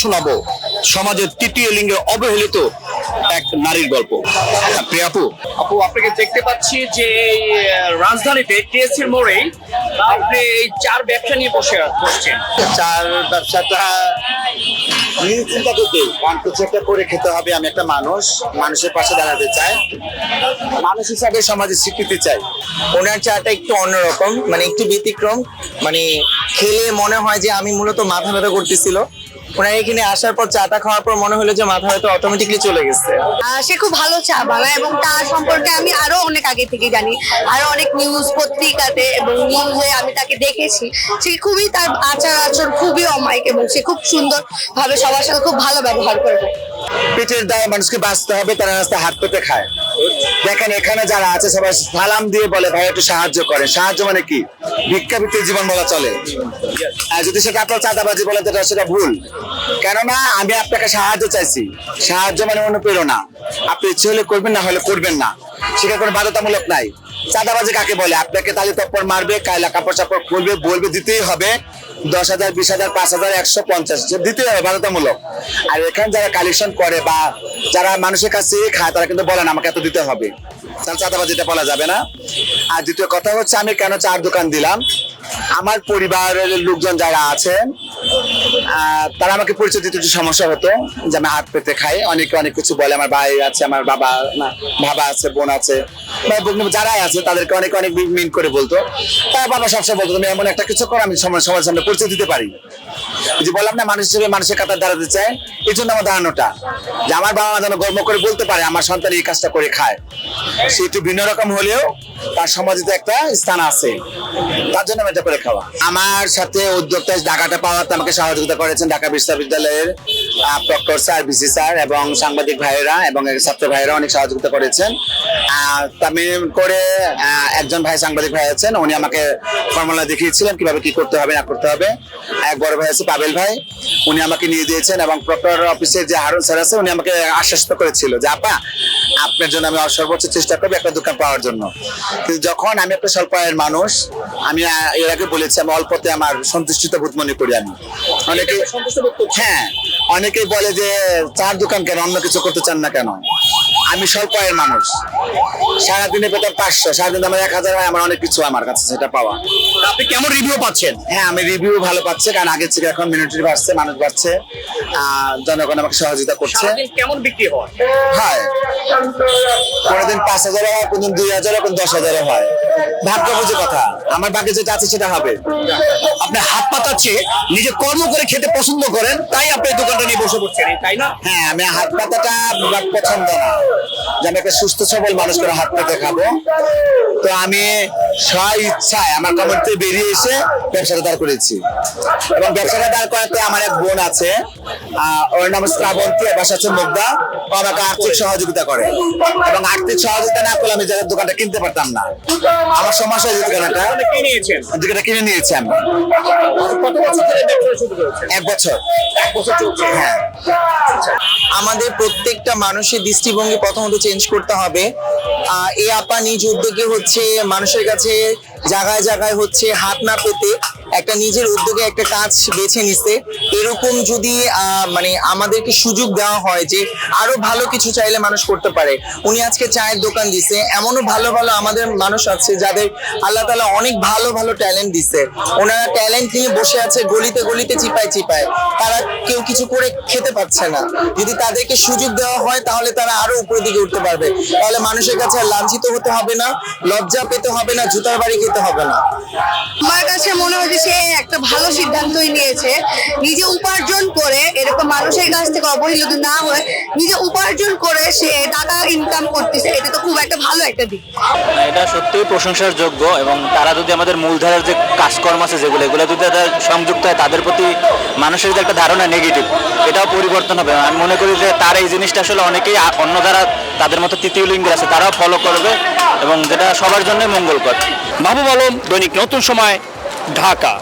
শোনাবো সমাজের তৃতীয় লিঙ্গে অবহেলিত এক নারীর গল্প। প্রিয়া আপু। আপু আপনাকে দেখতে পাচ্ছি যে রাজধানীতে টিএসসির মোড়েই আপনি এই চার ব্যবসা নিয়ে বসে বসছেন। চার ব্যবসাটা নিজে চিন্তা করতে। কারণ কিছু একটা করে খেতে হবে আমি একটা মানুষ মানুষের পাশে দাঁড়াতে চাই। মানুষ হিসাবে সমাজে স্বীকৃতি চাই। ওনার চাটা একটু অন্যরকম মানে একটু ব্যতিক্রম। মানে খেলে মনে হয় যে আমি মূলত মাথা ব্যথা করতেছিল। ওনার এখানে আসার পর চাটা খাওয়ার পর মনে হলো যে মাথা ব্যথা অটোমেটিকলি চলে গেছে। সে খুব ভালো চা বানায় এবং তার সম্পর্কে আমি আরও অনেক আগে থেকে জানি। আরও অনেক নিউজ পত্রিকাতে এবং নিউজে আমি তাকে দেখেছি। সে খুবই তার আচার আচরণ খুবই অমায়িক এবং সে খুব সুন্দর ভাবে সবার সাথে খুব ভালো ব্যবহার করবে পেটের দায়ে মানুষকে বাঁচতে হবে তারা রাস্তায় হাত পেতে খায়। দেখেন, এখানে যারা আছে, সবাই সালাম দিয়ে বলে, ভাই, একটু সাহায্য করে সাহায্য মানে কি? ভিক্ষা ভিক্ষাবৃত্তির জীবন বলা চলে। আর যদি সেটা আপনার চাঁদাবাজি বলে তো সেটা ভুল। কেননা, আমি আপনাকে সাহায্য চাইছি। সাহায্য মানে অনুপ্রেরণা। আপনি ইচ্ছে হলে করবেন, না হলে করবেন না। সেটা কোনো বাধ্যতামূলক নাই। চাঁদাবাজি কাকে বলে? আপনাকে তালে তপ্পর মারবে, কায়লা কাপড় চাপড় খুলবে, বলবে দিতেই হবে। দশ হাজার, বিশ হাজার, পাঁচ হাজার, একশো পঞ্চাশ দিতেই হবে, বাধ্যতামূলক। আর এখানে যারা কালেকশন করে বা যারা মানুষের কাছে খায়, তারা কিন্তু বলেন আমাকে এত দিতে হবে। তাহলে চাঁদাবাজিটা বলা যাবে না। আর দ্বিতীয় কথা হচ্ছে, আমি কেন চার দোকান দিলাম? আমার পরিবারের লোকজন যারা আছেন তারা আমাকে পরিচয় দিতে একটু সমস্যা হতো যে আমি হাত পেতে খাই। অনেকে অনেক কিছু বলে, আমার ভাই আছে, আমার বাবা, না বাবা আছে, বোন আছে। বোন, যারাই আছে, তাদেরকে অনেক অনেক মিন করে বলতো। তার বাবা সবসময় বলতো, তুমি এমন একটা কিছু করো, আমি সমাজ সমাজের সামনে পরিচয় দিতে পারি। যে বললাম না, মানুষ হিসেবে মানুষের কাতার দাঁড়াতে চায়, এই জন্য আমার দাঁড়ানোটা যে আমার বাবা মা যেন গর্ব করে বলতে পারে, আমার সন্তান এই কাজটা করে খায়। সে একটু ভিন্ন রকম হলেও তার সমাজে একটা স্থান আছে। তার জন্য আমি এটা করে খাওয়া। আমার সাথে উদ্যোক্তা ঢাকাটা পাওয়াতে আমাকে সহযোগিতা করেছেন ঢাকা বিশ্ববিদ্যালয়ের প্রক্টর স্যার, বিসি স্যার এবং সাংবাদিক ভাইয়েরা এবং ছাত্র ভাইয়েরা অনেক সহযোগিতা করেছেন। তামিম করে একজন ভাই সাংবাদিক ভাই আছেন, উনি আমাকে ফর্মুলা দেখিয়েছিলেন কীভাবে কি করতে হবে, না করতে হবে। এক বড় ভাই আছে, পাবেল ভাই, উনি আমাকে নিয়ে দিয়েছেন এবং প্রক্টর অফিসের যে হারুন স্যার আছে, উনি আমাকে আশ্বস্ত করেছিল যে, আপা, আপনার জন্য আমি সর্বোচ্চ চেষ্টা করব একটা দোকান পাওয়ার জন্য। কিন্তু যখন আমি একটা স্বল্প আয়ের মানুষ আমি এর আগে বলেছি আমি অল্পতে আমার সন্তুষ্টিত বোধ মনে করি আমি। অনেকে হ্যাঁ অনেকেই বলে যে চার দোকান কেন? অন্য কিছু করতে চান না কেন? আমি স্বল্প আয়ের মানুষ। সারাদিনে পেতাম পাঁচশো সারাদিন আমার এক হাজার হয় আমার অনেক কিছু আমার কাছে সেটা পাওয়া। আপনি কেমন রিভিউ পাচ্ছেন? হ্যাঁ আমি রিভিউ ভালো পাচ্ছি কারণ আগের থেকে এখন মিনিটি বাড়ছে মানুষ বাড়ছে। জনগণ আমাকে সহযোগিতা করছে। কেমন বিক্রি হয়? হয়। কোনোদিন পাঁচ হাজার হয় কোনদিন দুই হাজার কোন দশ হাজার হয়। ভাগ্য বুঝে কথা আমার ভাগ্যে যেটা আছে সেটা হবে। আপনি হাত পাতাচ্ছে নিজে কর্ম করে খেতে পছন্দ করেন তাই আপনি দোকানটা নিয়ে বসে পড়ছেন তাই না? হ্যাঁ আমি হাত পাতাটা পছন্দ না। যে আমি একটা সুস্থ সবল মানুষ করে হাত পাতে খাব। তো আমি স্ব ইচ্ছায় আমার কমেন্ট থেকে বেরিয়ে এসে ব্যবসাটা দাঁড় করেছি এবং ব্যবসাটা দাঁড় করাতে আমার এক বোন আছে। ওর নাম শ্রাবন্তী আর বাসা আছে মুগ্ধা ও আমাকে আর্থিক সহযোগিতা করে। এবং আর্থিক সহযোগিতা না করলে আমি যে দোকানটা কিনতে পারতাম না। আমার সমস্যা হয়েছে দোকানটা। দোকানটা কিনে নিয়েছি আমি। কত বছর ধরে ব্যবসা শুরু করেছেন? এক বছর। এক বছর চলছে। হ্যাঁ। আমাদের প্রত্যেকটা মানুষের দৃষ্টিভঙ্গি প্রথমত চেঞ্জ করতে হবে। আহ, এই আপা নিজ উদ্যোগে হচ্ছে মানুষের কাছে জায়গায় জায়গায় হচ্ছে হাত না পেতে একটা নিজের উদ্যোগে একটা কাজ বেছে নিছে। এরকম যদি মানে আমাদেরকে সুযোগ দেওয়া হয় যে আরও ভালো কিছু চাইলে মানুষ করতে পারে। উনি আজকে চায়ের দোকান দিছে, এমনও ভালো ভালো আমাদের মানুষ আছে যাদের আল্লাহ তালা অনেক ভালো ভালো ট্যালেন্ট দিছে। ওনারা ট্যালেন্ট নিয়ে বসে আছে, গলিতে গলিতে চিপায় চিপায়। তারা কেউ কিছু করে খেতে পারছে না। যদি তাদেরকে সুযোগ দেওয়া হয় তাহলে তারা আরও উপরের দিকে উঠতে পারবে। তাহলে মানুষের কাছে লাঞ্ছিত হতে হবে না, লজ্জা পেতে হবে না, জুতার বাড়ি খেতে হবে না। আমার কাছে মনে হয় সে একটা ভালো সিদ্ধান্তই নিয়েছে। নিজে উপার্জন করে এরকম মানুষের কাছ থেকে অবহেলিত না হয়ে নিজে উপার্জন করে সে টাকা ইনকাম করতেছে এটা তো খুব একটা ভালো একটা দিক। এটা সত্যিই প্রশংসার যোগ্য এবং তারা যদি আমাদের মূলধারার যে কাজকর্ম আছে যেগুলো এগুলো যদি তারা সংযুক্ত হয় তাদের প্রতি মানুষের যে একটা ধারণা নেগেটিভ এটাও পরিবর্তন হবে। আমি মনে করি যে তার এই জিনিসটা আসলে অনেকেই অন্য যারা তাদের মতো তৃতীয় লিঙ্গ আছে তারাও ফলো করবে এবং যেটা সবার জন্য মঙ্গলকর। মাহবুব আলম দৈনিক নতুন সময় ঢাকা